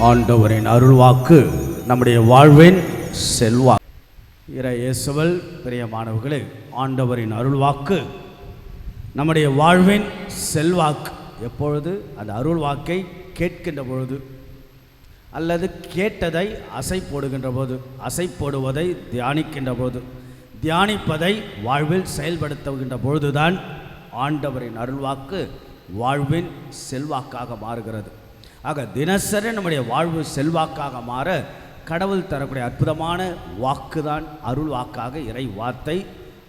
ஆண்டவரின் அருள்வாக்கு நம்முடைய வாழ்வின் செல்வா இற இயேசுவல் பிரியமானவர்களே ஆண்டவரின் அருள்வாக்கு நம்முடைய வாழ்வின் செல்வாக்கு. எப்பொழுது? அந்த அருள்வாக்கை கேட்கின்ற பொழுது அல்லது கேட்டதை அசை போடுகின்ற போது அசை போடுவதை தியானிக்கின்ற போது தியானிப்பதை வாழ்வில் செயல்படுத்துகின்ற பொழுதுதான் ஆண்டவரின் அருள்வாக்கு வாழ்வின் செல்வாக்காக மாறுகிறது. ஆக தினசரி நம்முடைய வாழ்வு செல்வாக்காக மாற கடவுள் தரக்கூடிய அற்புதமான வாக்குதான் அருள் வாக்காக இறை வார்த்தை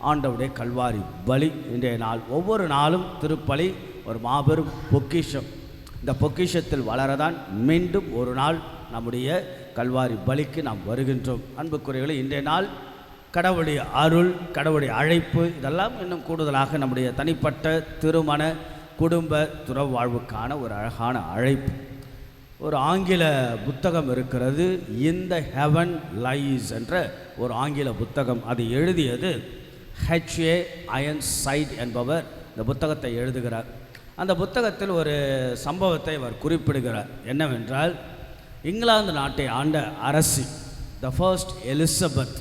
ஆண்டவுடைய கல்வாரி பலி. இன்றைய நாள் ஒவ்வொரு நாளும் திருப்பலி ஒரு மாபெரும் பொக்கிஷம். இந்த பொக்கிஷத்தில் வளரதான் மீண்டும் ஒரு நாள் நம்முடைய கல்வாரி பலிக்கு நாம் வருகின்றோம். அன்புக்குறைகளை இன்றைய நாள் கடவுளுடைய அருள் கடவுளுடைய அழைப்பு இதெல்லாம் இன்னும் கூடுதலாக நம்முடைய தனிப்பட்ட திருமண குடும்ப துறவாழ்வுக்கான ஒரு அழகான அழைப்பு. ஒரு ஆங்கில புத்தகம் இருக்கிறது இந்த ஹெவன் லைஸ் என்ற ஒரு ஆங்கில புத்தகம். அது எழுதியது ஹெச்ஏ அயன் சைட் என்பவர் இந்த புத்தகத்தை எழுதுகிறார். அந்த புத்தகத்தில் ஒரு சம்பவத்தை அவர் குறிப்பிடுகிறார். என்னவென்றால் இங்கிலாந்து நாட்டை ஆண்ட அரசி த ஃபர்ஸ்ட் எலிசபெத்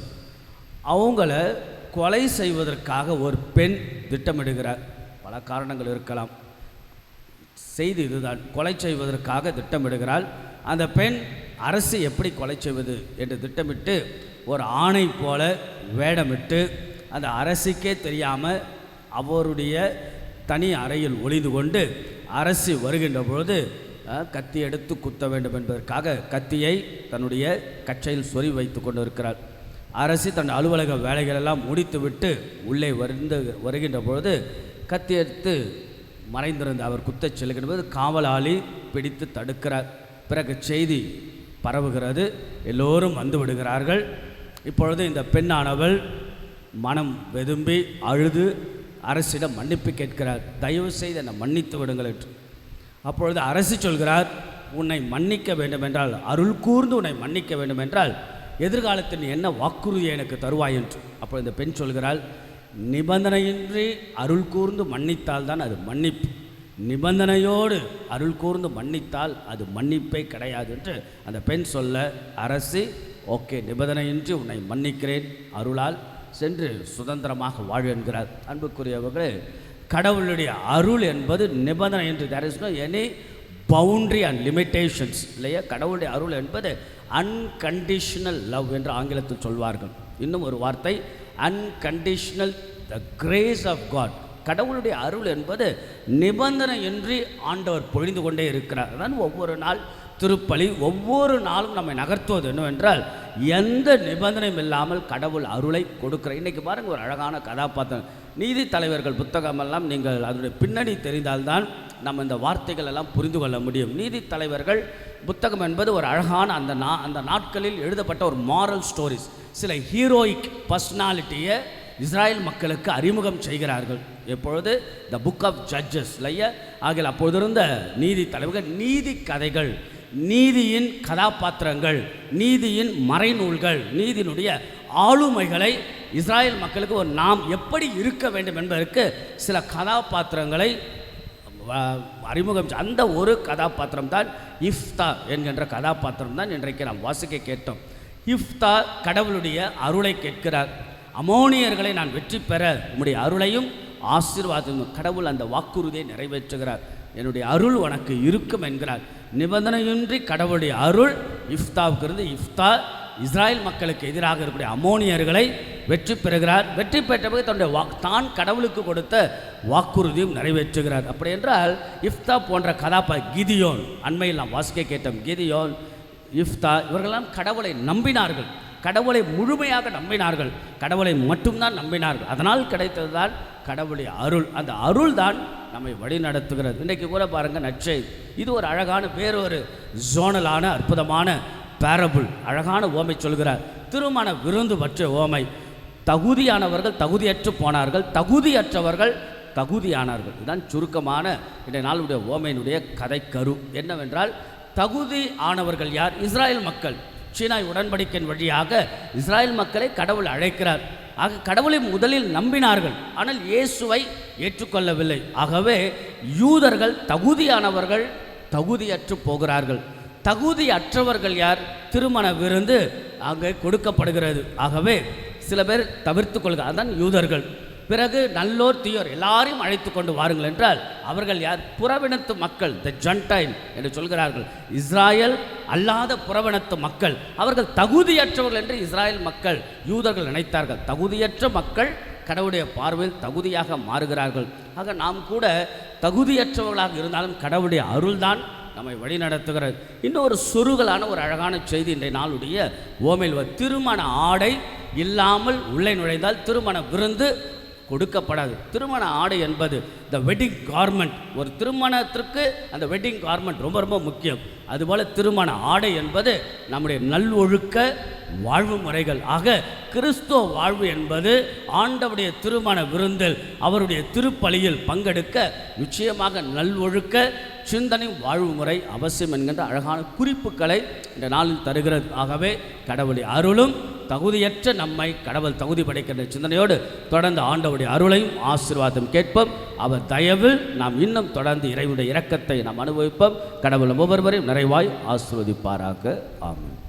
அவங்கள கொலை செய்வதற்காக ஒரு பெண் திட்டமிடுகிறார். பல காரணங்கள் இருக்கலாம். செய்தி இதுதான். கொலை செய்வதற்காக திட்டமிடுகிறாள். அந்த பெண் அரசு எப்படி கொலை செய்வது என்று திட்டமிட்டு ஒரு ஆணை போல வேடமிட்டு அந்த அரசிக்கே தெரியாமல் அவருடைய தனி அறையில் ஒளிந்து கொண்டு அரசு வருகின்ற பொழுது கத்தி எடுத்து குத்த வேண்டும் என்பதற்காக கத்தியை தன்னுடைய கச்சையில் சொறி வைத்து கொண்டு இருக்கிறாள் தன் அலுவலக வேலைகளெல்லாம் முடித்துவிட்டு உள்ளே வந்து வருகின்ற பொழுது கத்தி எடுத்து மறைந்திருந்த அவர் குத்தச் செல்கின்ற காவலாளி பிடித்து தடுக்கிறார். பிறகு செய்தி பரவுகிறது. எல்லோரும் வந்து விடுகிறார்கள். இப்பொழுது இந்த பெண்ணானவள் மனம் வெதும்பி அழுது அரசிடம் மன்னிப்பு கேட்கிறார். தயவு செய்து என்னை மன்னித்து விடுங்கள் என்று. அப்பொழுது அரசு சொல்கிறார் உன்னை மன்னிக்க வேண்டுமென்றால் அருள் கூர்ந்து உன்னை மன்னிக்க வேண்டுமென்றால் எதிர்காலத்தில் என்ன வாக்குறுதி எனக்கு தருவாய் என்று. அப்போ இந்த பெண் சொல்கிறாள் நிபந்தனையின்றி அருள் கூர்ந்து மன்னித்தால் தான் அது மன்னிப்பு. நிபந்தனையோடு அருள் கூர்ந்து மன்னித்தால் அது மன்னிப்பே கிடையாது என்று அந்த பெண் சொல்ல அரசு ஓகே நிபந்தனையின்றி உன்னை மன்னிக்கிறேன். அருளால் சென்று சுதந்திரமாக வாழ் என்கிறார். அன்புக்குரியவர்களே கடவுளுடைய அருள் என்பது நிபந்தனை என்று there is no any boundary and limitations இல்லையா? கடவுளுடைய அருள் என்பது அன்கண்டிஷனல் லவ் என்று ஆங்கிலத்தில் சொல்வார்கள். இன்னும் ஒரு வார்த்தை unconditional the grace of God கடவுளுடைய அருள் என்பது நிபந்தனையின்றி ஆண்டவர் பொழிந்து கொண்டே இருக்கிறார். அதான் ஒவ்வொரு நாள் திருப்பலி ஒவ்வொரு நாளும் நம்மை நகர்த்துவது என்னவென்றால் எந்த நிபந்தனையும் இல்லாமல் கடவுள் அருளை கொடுக்கிற இன்னைக்கு பாருங்கள் ஒரு அழகான கதாபாத்திரம். நீதி தலைவர்கள் புத்தகமெல்லாம் நீங்கள் அதனுடைய பின்னணி தெரிந்தால்தான் நம்ம இந்த வார்த்தைகள் எல்லாம் புரிந்து கொள்ள முடியும். நீதி தலைவர்கள் புத்தகம் என்பது ஒரு அழகான அந்த நா அந்த நாட்களில் எழுதப்பட்ட ஒரு மாரல் ஸ்டோரிஸ் சில ஹீரோயிக் பர்சனாலிட்டியை இஸ்ராயல் மக்களுக்கு அறிமுகம் செய்கிறார்கள். எப்பொழுது? த புக் ஆஃப் ஜட்ஜஸ் இல்லையா? ஆகிய அப்பொழுது இருந்த நீதி தலைவர்கள் நீதி கதைகள் நீதியின் கதாபாத்திரங்கள் நீதியின் மறைநூல்கள் நீதியினுடைய ஆளுமைகளை இஸ்ராயல் மக்களுக்கு ஒரு நாம் எப்படி இருக்க வேண்டும் என்பதற்கு சில கதாபாத்திரங்களை அறிமுகம் அந்த ஒரு கதாபாத்திரம் தான் இஃப்தா என்கின்ற கதாபாத்திரம் தான் இன்றைக்கு நாம் வாசிக்க கேட்டோம். இஃப்தா கடவுளுடைய அருளை கேட்கிறார். அமோனியர்களை நான் வெற்றி பெற உம்முடைய அருளையும் ஆசீர்வாதம் கடவுள் அந்த வாக்குறுதியை நிறைவேற்றுகிறார். என்னுடைய அருள் உனக்கு இருக்கும் என்கிறார். நிபந்தனையின்றி கடவுளுடைய அருள் இஃப்தாவுக்கு இருந்து இஃப்தா இஸ்ராயல் மக்களுக்கு எதிராக இருக்கக்கூடிய அமோனியர்களை வெற்றி பெறுகிறார். வெற்றி பெற்ற பிறகு தன்னுடைய வாக் தான் கடவுளுக்கு கொடுத்த வாக்குறுதியும் நிறைவேற்றுகிறார். அப்படி என்றால் இஃப்தா போன்ற கதாபா கிதியோன் அண்மையில் நாம் வாசிக்க கேட்டோம் கிதியோன் இஃப்தா இவர்களெல்லாம் கடவுளை நம்பினார்கள். கடவுளை முழுமையாக நம்பினார்கள். கடவுளை மட்டும்தான் நம்பினார்கள். அதனால் கிடைத்ததுதான் கடவுளை அருள். அந்த அருள் தான் நம்மை வழி நடத்துகிறது இன்றைக்கு கூட பாருங்கள் நற்செய் இது ஒரு அழகான வேறொரு ஜோனலான அற்புதமான பேரபுள் அழகான ஓமை சொல்கிறார். திருமண விருந்து பற்றிய ஓமை. தகுதியானவர்கள் தகுதியற்று போனார்கள் தகுதியற்றவர்கள் தகுதியானார்கள். இதுதான் சுருக்கமான இன்றைய நாளுடைய ஓமையினுடைய கதை கரு. என்னவென்றால் தகுதி ஆனவர்கள் யார்? இஸ்ராயல் மக்கள். சீனாய் உடன்படிக்கையின் வழியாக இஸ்ராயல் மக்களை கடவுள் அழைக்கிறார். ஆக கடவுளை முதலில் நம்பினார்கள். ஆனால் இயேசுவை ஏற்றுக்கொள்ளவில்லை. ஆகவே யூதர்கள் தகுதியானவர்கள் தகுதியற்று போகிறார்கள். தகுதியற்றவர்கள் யார்? திருமண விருந்து அங்கே கொடுக்கப்படுகிறது. ஆகவே சில பேர் தவிர்த்து கொள்க. அதுதான் யூதர்கள். பிறகு நல்லோர் தீயோர் எல்லாரையும் அழைத்து கொண்டு வாருங்கள் என்றால் அவர்கள் யார்? புறவினத்து மக்கள் த ஜன்டைல் என்று சொல்கிறார்கள். இஸ்ராயல் அல்லாத புறவினத்து மக்கள். அவர்கள் தகுதியற்றவர்கள் என்று இஸ்ராயல் மக்கள் யூதர்கள் நினைத்தார்கள். தகுதியற்ற மக்கள் கடவுளுடைய பார்வையில் தகுதியாக மாறுகிறார்கள். ஆக நாம் கூட தகுதியற்றவர்களாக இருந்தாலும் கடவுளுடைய அருள்தான் நம்மை வழிநடத்துகிறது. இன்னொரு சுருகலான ஒரு அழகான செய்தி இன்றைய நாளுடைய ஓமையில் திருமண ஆடை இல்லாமல் உள்ளே நுழைந்தால் திருமண விருந்து கொடுக்கப்படாது. திருமண ஆடை என்பது த வெட்டிங் கார்மெண்ட் ஒரு திருமணத்திற்கு அந்த வெட்டிங் கார்மெண்ட் ரொம்ப ரொம்ப முக்கியம். அதுபோல் திருமண ஆடை என்பது நம்முடைய நல்லொழுக்க வாழ்வு முறைகள் ஆக கிறிஸ்துவ வாழ்வு என்பது ஆண்டவுடைய திருமண விருந்தில் அவருடைய திருப்பலியில் பங்கெடுக்க நிச்சயமாக நல்லொழுக்க சிந்தனை வாழ்வு முறை அவசியம் என்கின்ற அழகான குறிப்புகளை இந்த நாளில் தருகிறது. ஆகவே கடவுளை அருளும். தகுதியற்ற நம்மை கடவுள் தகுதி படைக்கின்ற சிந்தனையோடு தொடர்ந்து ஆண்டவுடைய அருளையும் ஆசீர்வாதம் கேட்போம். அவர் தயவில் நாம் இன்னும் தொடர்ந்து இறைவனுடைய இரக்கத்தை நாம் அனுபவிப்போம். கடவுள் ஒவ்வொருவரையும் நிறைவாய் ஆசிர்வதிப்பாராக. ஆகும்